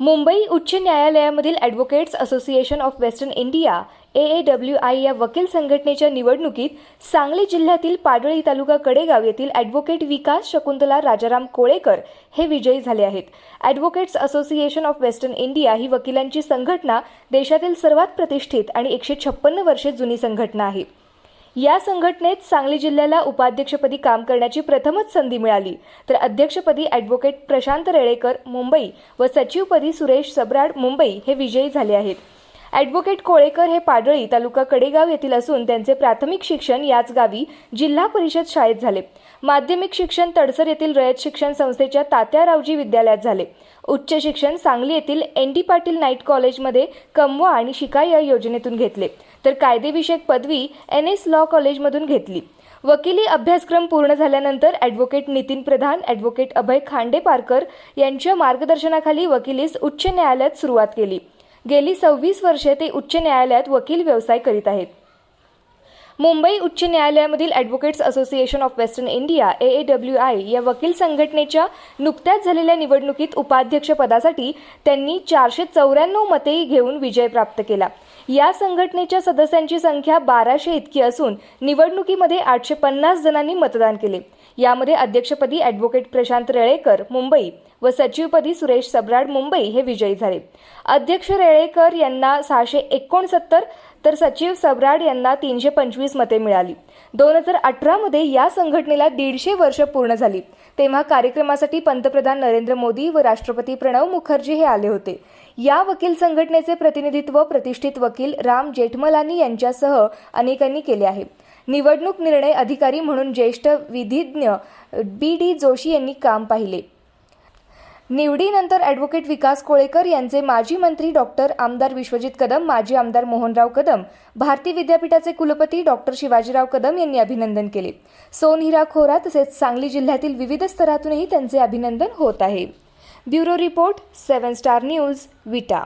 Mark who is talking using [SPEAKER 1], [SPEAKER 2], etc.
[SPEAKER 1] मुंबई उच्च न्यायालयामधील advocates association of western India A A W I या वकील संघटनेच्या निवडणुकीत सांगली जिल्ह्यातील पाडळी तालुका कडेगाव येथील ॲडव्होकेट विकास शकुंतला राजाराम कोळेकर हे विजयी झाले आहेत. Advocates association of western India ही वकिलांची संघटना देशातील सर्वात प्रतिष्ठित आणि एकशे छप्पन्न वर्षे जुनी संघटना आहे. या संघटनेत सांगली जिल्ह्याला उपाध्यक्षपदी काम करण्याची प्रथमच संधी मिळाली. तर अध्यक्षपदी ॲडव्होकेट प्रशांत रेळेकर मुंबई व सचिवपदी सुरेश सब्राड मुंबई हे विजयी झाले आहेत. ॲडव्होकेट कोळेकर हे पाडळी तालुका कडेगाव येथील असून त्यांचे प्राथमिक शिक्षण याच गावी जिल्हा परिषद शाळेत झाले. माध्यमिक शिक्षण तडसर येथील रयत शिक्षण संस्थेच्या तात्यारावजी विद्यालयात झाले. उच्च शिक्षण सांगली येथील एन डी पाटील नाईट कॉलेजमध्ये कमवा आणि शिका या योजनेतून घेतले. तर कायदेविषयक पदवी एन एस लॉ कॉलेजमधून घेतली. वकिली अभ्यासक्रम पूर्ण झाल्यानंतर ॲडव्होकेट नितीन प्रधान ॲडव्होकेट अभय खांडेपारकर यांच्या मार्गदर्शनाखाली वकिलीस उच्च न्यायालयात सुरुवात केली. गेली सव्वीस वर्षे ते उच्च न्यायालयात वकील व्यवसाय करीत आहेत. मुंबई उच्च न्यायालयामधील advocates association of western India A A W I या वकील संघटनेच्या नुकत्याच झालेल्या निवडणुकीत उपाध्यक्षपदासाठी त्यांनी चारशे चौऱ्याण्णव मते घेऊन विजय प्राप्त केला. या संघटनेच्या सदस्यांची संख्या बाराशे इतकी असून निवडणुकीमध्ये आठशे पन्नास जणांनी मतदान केले. यामध्ये अध्यक्षपदी ॲडव्होकेट प्रशांत रेळेकर मुंबई व सचिवपदी सुरेश सब्राड मुंबई हे विजयी झाले. अध्यक्ष रेळेकर यांना सहाशे एकोणसत्तर तर सचिव सबराड यांना तीनशे पंचवीस मते मिळाली. दोन हजार अठरामध्ये या संघटनेला दीडशे वर्ष पूर्ण झाली. तेव्हा कार्यक्रमासाठी पंतप्रधान नरेंद्र मोदी व राष्ट्रपती प्रणव मुखर्जी हे आले होते. या वकील संघटनेचे प्रतिनिधित्व प्रतिष्ठित वकील राम जेठमलानी यांच्यासह अनेकांनी केले आहे. निवडणूक निर्णय अधिकारी म्हणून ज्येष्ठ विधिज्ञ बी डी जोशी यांनी काम पाहिले. निवडीनंतर ॲडव्होकेट विकास कोळेकर यांचे माजी मंत्री डॉक्टर आमदार विश्वजित कदम माजी आमदार मोहनराव कदम भारती विद्यापीठाचे कुलपती डॉक्टर शिवाजीराव कदम यांनी अभिनंदन केले. सोनहिरा खोरा तसेच सांगली जिल्ह्यातील विविध स्तरातूनही त्यांचे अभिनंदन होत आहे. Bureau report seven star news Vita.